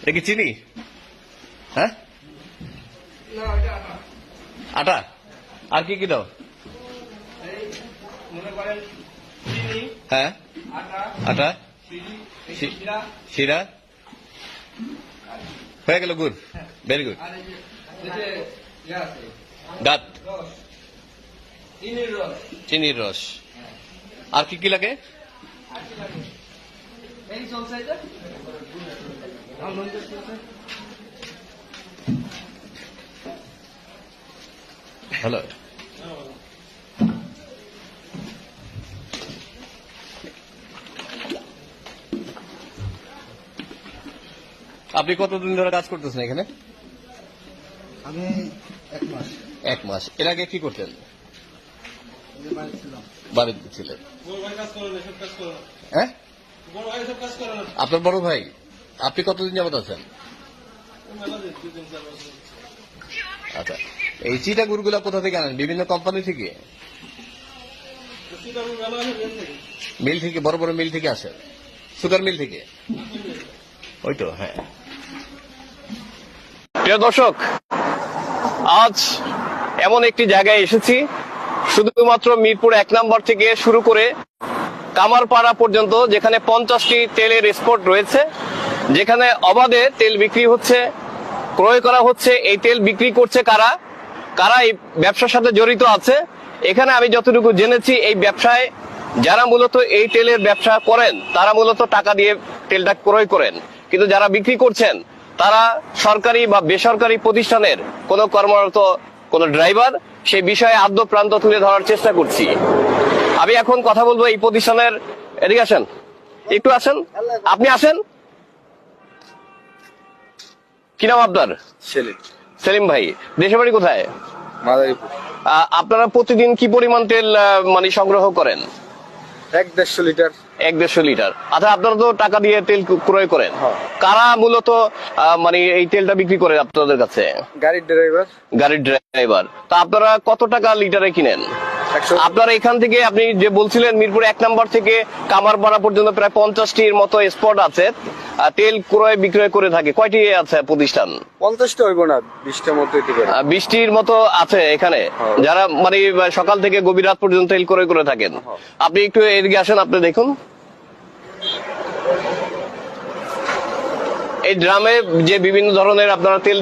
এটা কি চিনি? হ্যাঁ? আটা। আর কি কি দাও? হ্যাঁ? আটা শিরা। হয়ে গেল গুড। ভেরি গুড ইয়ে দাঁত। চিনির রস। চিনির রস। আর কি কি লাগে? হ্যালো আপনি কতদিন ধরে কাজ করতেছেন এখানে? আমি এক মাস। এক মাস। এর আগে কি করতেন? বাড়িতে ছিলেন। বড় ভাই কাজ করে না সব কাজ করে না। হ্যাঁ? বড় ভাই সব কাজ করে না। আপনার বড় ভাই? আপনি কতদিন যাবত আছেন? আচ্ছা এই চিটা গুড়গুলা কোথা থেকে আনেন? বিভিন্ন কোম্পানি থেকে? মিল থেকে, বড় বড় মিল থেকে আসে? সুগার মিল থেকে? ওই তো হ্যাঁ। প্রিয় দর্শক, আজ এমন একটি জায়গায় এসেছি, শুধুমাত্র মিরপুর এক নম্বর থেকে শুরু করে কামারপাড়া পর্যন্ত, যেখানে পঞ্চাশটি তেলের স্পট রয়েছে। যেখানে অবাধে তেল বিক্রি হচ্ছে, ক্রয় করা হচ্ছে, এই তেল বিক্রি করছে কারা? কারা এই ব্যবসার সাথে জড়িত আছে? এখানে আমি যতটুকু জেনেছি, এই ব্যবসায় যারা মূলত এই তেলের ব্যবসা করেন, তারা মূলত টাকা দিয়ে তেলটা ক্রয় করেন। কিন্তু যারা বিক্রি করছেন, তারা সরকারি বা বেসরকারি প্রতিষ্ঠানের কোনো কর্মরত কোনো ড্রাইভার সেই বিষয়ে আদ্য প্রান্ত তুলে ধরার চেষ্টা করছি। আমি এখন কথা বলব এই প্রতিষ্ঠানের, এদিকে আসেন। একটু আসেন। আপনি আসেন? কি নাম আপনার? সেলিম। সেলিম ভাই দেশের বাড়ি কোথায়? মাদারীপুর। আপনারা প্রতিদিন কি পরিমাণ তেল মানে সংগ্রহ করেন? এক দেড়শো লিটার। এক দেড়শো লিটার। আচ্ছা আপনারা তো টাকা দিয়ে তেল ক্রয় করেন। হ্যাঁ। কারা মূলত মানে এই তেলটা বিক্রি করে আপনাদের কাছে? গাড়ির ড্রাইভার। গাড়ির ড্রাইভার। তা আপনারা কত টাকা লিটারে কিনেন? আপনারা এখান থেকে আপনি যে বলছিলেন মিরপুর এক নম্বর থেকে কামারপাড়া পর্যন্ত প্রায় পঞ্চাশটির মতো স্পট আছে। তেল ক্রয় বিক্রয় করে থাকে। কয়টি আছে প্রতিষ্ঠান? পঞ্চাশটা হইব না বিশটার দিকে বৃষ্টির মতো আছে এখানে। হ্যাঁ। যারা মানে সকাল থেকে গভীর রাত পর্যন্ত তেল ক্রয় করে থাকেন। হ্যাঁ। আপনি একটু এদিকে আসেন আপনি দেখুন। এই ড্রামে যে বিভিন্ন ধরনের আপনারা তেল